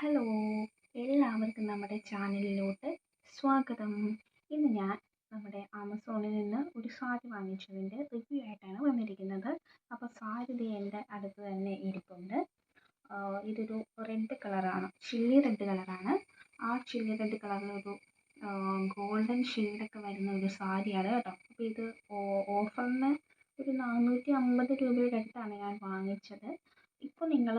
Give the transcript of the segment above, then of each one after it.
Hello എല്ലാവർക്കും നമ്മുടെ ചാനലിലോട്ട് സ്വാഗതം. ഇന്ന് ഞാൻ നമ്മുടെ ആമസോണിൽ നിന്ന് ഒരു സാരി വാങ്ങിച്ചതിന്റെ റിവ്യൂ ആയിട്ടാണ് വന്നിരിക്കുന്നത്. അപ്പോൾ സാരി എന്റെ അടുത്ത് തന്നെ ഇരിപ്പുണ്ട്. ഇതൊരു റെഡ് കളറാണ് ചില്ലി റെഡ് കളറാണ് ആ ചില്ലി റെഡ് കളറിലൊരു ഗോൾഡൻ ഷെയ്ഡൊക്കെ വരുന്ന ഒരു സാരിയാണ് കേട്ടോ. അപ്പോൾ ഇത് ഓഫറിന് ഒരു നാനൂറ്റി അമ്പത് രൂപയുടെ അടുത്താണ് ഞാൻ വാങ്ങിച്ചത്. ഇപ്പോൾ നിങ്ങൾ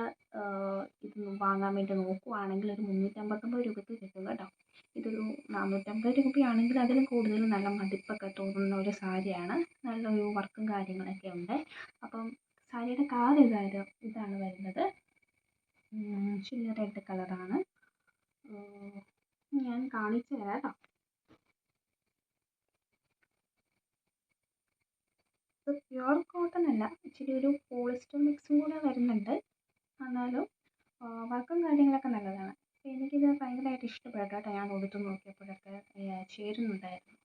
ഇത് വാങ്ങാൻ വേണ്ടി നോക്കുവാണെങ്കിൽ ഒരു മുന്നൂറ്റമ്പത്തൊമ്പത് രൂപയ്ക്ക് കിട്ടും കേട്ടോ. ഇതൊരു നാനൂറ്റമ്പത് രൂപയാണെങ്കിൽ അതിലും കൂടുതൽ നല്ല മതിപ്പൊക്കെ തോന്നുന്ന ഒരു സാരിയാണ്. നല്ലൊരു വർക്കും കാര്യങ്ങളൊക്കെ ഉണ്ട്. അപ്പം സാരിയുടെ കളർ ഇതായത് ഇതാണ് വരുന്നത്. ചില്ലി റെഡ് കളറാണ്. ഞാൻ കാണിച്ചു തരാം കേട്ടോ. ഇത് പ്യുവർ കോട്ടൺ അല്ല. ഇച്ചിരി ഒരു പോളിസ്റ്റർ മിക്സും കൂടെ വരുന്നുണ്ട്. എന്നാലും വർക്കും കാര്യങ്ങളൊക്കെ നല്ലതാണ്. അപ്പോൾ എനിക്കിത് ഭയങ്കരമായിട്ട് ഇഷ്ടപ്പെട്ടു കേട്ടോ. ഞാൻ ഉടുത്ത് നോക്കിയപ്പോഴൊക്കെ ചേരുന്നുണ്ടായിരുന്നു.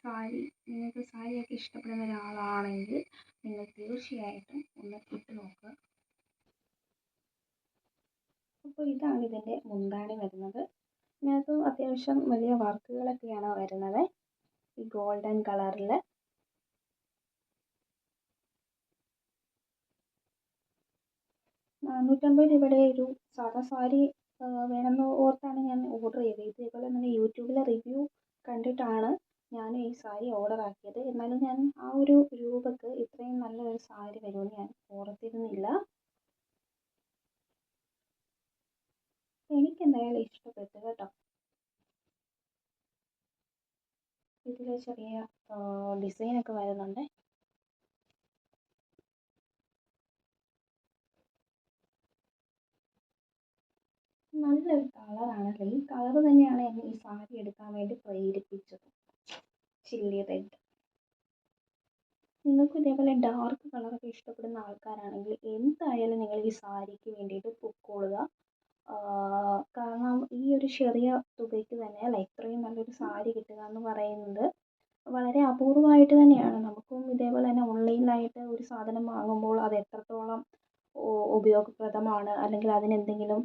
സാരി നിങ്ങൾക്ക് സാരിയൊക്കെ ഇഷ്ടപ്പെടുന്ന ഒരാളാണെങ്കിൽ നിങ്ങൾ തീർച്ചയായിട്ടും ഒന്ന് ഇട്ട് നോക്കുക. അപ്പോൾ ഇതാണ് ഇതിന്റെ മുന്താണി വരുന്നത്. ഇതിനകത്ത് അത്യാവശ്യം വലിയ വർക്കുകളൊക്കെയാണ് വരുന്നത്. ഈ ഗോൾഡൻ കളറിൽ നാനൂറ്റമ്പത് രൂപയുടെ ഒരു സാധാ സാരി വേണമെന്ന് ഓർത്താണ് ഞാൻ ഓർഡർ ചെയ്തത്. ഇതേപോലെ തന്നെ യൂട്യൂബിലെ റിവ്യൂ കണ്ടിട്ടാണ് ഞാൻ ഈ സാരി ഓർഡർ ആക്കിയത്. എന്നാലും ഞാൻ ആ ഒരു രൂപക്ക് ഇത്രയും നല്ലൊരു സാരി വരുമെന്ന് ഞാൻ ഓർത്തിരുന്നില്ല. എനിക്കെന്തായാലും ഇഷ്ടപ്പെട്ടു കേട്ടോ. ഇതിൽ ചെറിയ ഡിസൈനൊക്കെ വരുന്നുണ്ട്. നല്ലൊരു കളറാണല്ലേ ഈ കളർ തന്നെയാണ് എന്നെ ഈ സാരി എടുക്കാൻ വേണ്ടി പ്രേരിപ്പിച്ചത്. ചില്ലി റെഡ് നിങ്ങൾക്കും ഇതേപോലെ ഡാർക്ക് കളറൊക്കെ ഇഷ്ടപ്പെടുന്ന ആൾക്കാരാണെങ്കിൽ എന്തായാലും നിങ്ങൾ ഈ സാരിക്ക് വേണ്ടിയിട്ട് പൊക്കോളുക കാരണം ഈ ഒരു ചെറിയ തുകയ്ക്ക് തന്നെ അല്ല ഇത്രയും നല്ലൊരു സാരി കിട്ടുക എന്ന് പറയുന്നത് വളരെ അപൂർവമായിട്ട് തന്നെയാണ്. നമുക്കും ഇതേപോലെ തന്നെ ഓൺലൈനിലായിട്ട് ഒരു സാധനം വാങ്ങുമ്പോൾ അത് എത്രത്തോളം ഉപയോഗപ്രദമാണ് അല്ലെങ്കിൽ അതിനെന്തെങ്കിലും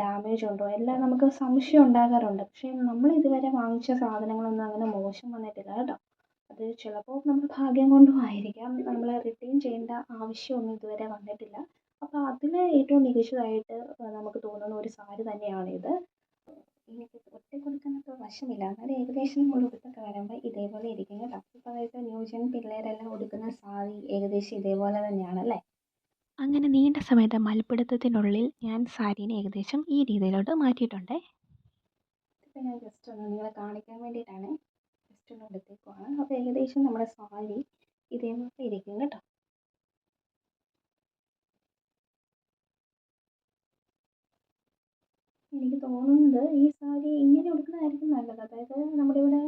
ഡാമേജ് ഉണ്ടോ? എല്ലാം നമുക്ക് സംശയം ഉണ്ടാകാറുണ്ട്. പക്ഷേ നമ്മൾ ഇതുവരെ വാങ്ങിച്ച സാധനങ്ങളൊന്നും അങ്ങനെ മോശം വന്നിട്ടില്ല കേട്ടോ. അത് ചിലപ്പോൾ നമ്മുടെ ഭാഗ്യം കൊണ്ടും ആയിരിക്കാം. നമ്മൾ റിട്ടേൺ ചെയ്യേണ്ട ആവശ്യമൊന്നും ഇതുവരെ വന്നിട്ടില്ല. അപ്പോൾ അതിൽ ഏറ്റവും മികച്ചതായിട്ട് നമുക്ക് തോന്നുന്ന ഒരു സാരി തന്നെയാണിത് എനിക്ക് ഒറ്റ കൊടുക്കാനൊക്കെ വശമില്ല. എന്നാലും ഏകദേശം നമ്മൾ ഉടുത്തൊക്കെ വരുമ്പോൾ ഇതേപോലെ ഇരിക്കും കേട്ടോ. ഇപ്പോൾ അതായത് ന്യൂജൻ പിള്ളേരെല്ലാം ഉടുക്കുന്ന സാരി ഏകദേശം ഇതേപോലെ തന്നെയാണല്ലേ അങ്ങനെ നീണ്ട സമയത്തെ മൽപ്പിടുത്തത്തിനുള്ളിൽ ഞാൻ സാരീനെ ഏകദേശം ഈ രീതിയിലോട്ട് മാറ്റിയിട്ടുണ്ട്. ഇതിപ്പോൾ ഞാൻ ജസ്റ്റ് ഒന്ന് നിങ്ങളെ കാണിക്കാൻ വേണ്ടിയിട്ടാണ്. ജസ്റ്റ് ഒന്ന് എടുത്തേക്കുവാണ് അപ്പോൾ ഏകദേശം നമ്മുടെ സാരി ഇതേപോലെ ഇരിക്കും കേട്ടോ. എനിക്ക് തോന്നുന്നത് ഈ സാരി ഇങ്ങനെ ഉടുക്കുന്നതായിരിക്കും നല്ലത്. അതായത് നമ്മുടെ ഇവിടെ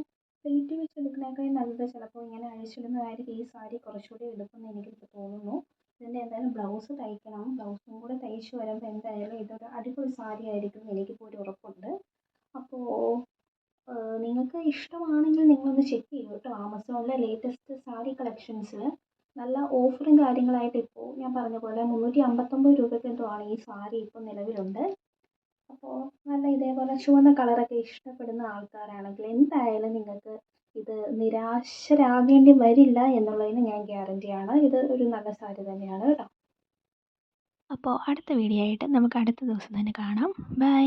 പ്ലേറ്റ് വെച്ച് എടുക്കുന്നതിനേക്കാളും നല്ലത് ചിലപ്പോൾ ഇങ്ങനെ അഴിച്ചിടുന്നതായിരിക്കും ഈ സാരി കുറച്ചുകൂടി എടുക്കുമെന്ന് എനിക്കിപ്പോൾ തോന്നുന്നു. ഇതിന്റെ എന്തായാലും ബ്ലൗസ് തയ്ക്കണം. ബ്ലൗസും കൂടെ തയ്ച്ച് വരുമ്പോൾ എന്തായാലും ഇതൊരു അടിപൊളി സാരി ആയിരിക്കും എനിക്കിപ്പോൾ ഒരു ഉറപ്പുണ്ട്. അപ്പോൾ നിങ്ങൾക്ക് ഇഷ്ടമാണെങ്കിൽ നിങ്ങളൊന്ന് ചെക്ക് ചെയ്യൂ കേട്ടോ ആമസോണിലെ ലേറ്റസ്റ്റ് സാരി കളക്ഷൻസ് നല്ല ഓഫറും കാര്യങ്ങളായിട്ട് ഇപ്പോൾ ഞാൻ പറഞ്ഞ പോലെ മുന്നൂറ്റി അമ്പത്തൊമ്പത് രൂപയ്ക്ക് എന്തോ ആണ് ഈ സാരി ഇപ്പോൾ നിലവിലുണ്ട്. അപ്പോൾ നല്ല ഇതേപോലെ ചുവന്ന കളറൊക്കെ ഇഷ്ടപ്പെടുന്ന ആൾക്കാരാണെങ്കിൽ എന്തായാലും നിങ്ങൾക്ക് ഇത് നിരാശരാകേണ്ടി വരില്ല എന്നുള്ളതിന് ഞാൻ ഗ്യാരണ്ടിയാണ് ഇത് ഒരു നല്ല സാരി തന്നെയാണ് കേട്ടോ. അപ്പോൾ അടുത്ത വീഡിയോ ആയിട്ട് നമുക്ക് അടുത്ത ദിവസം തന്നെ കാണാം. ബൈ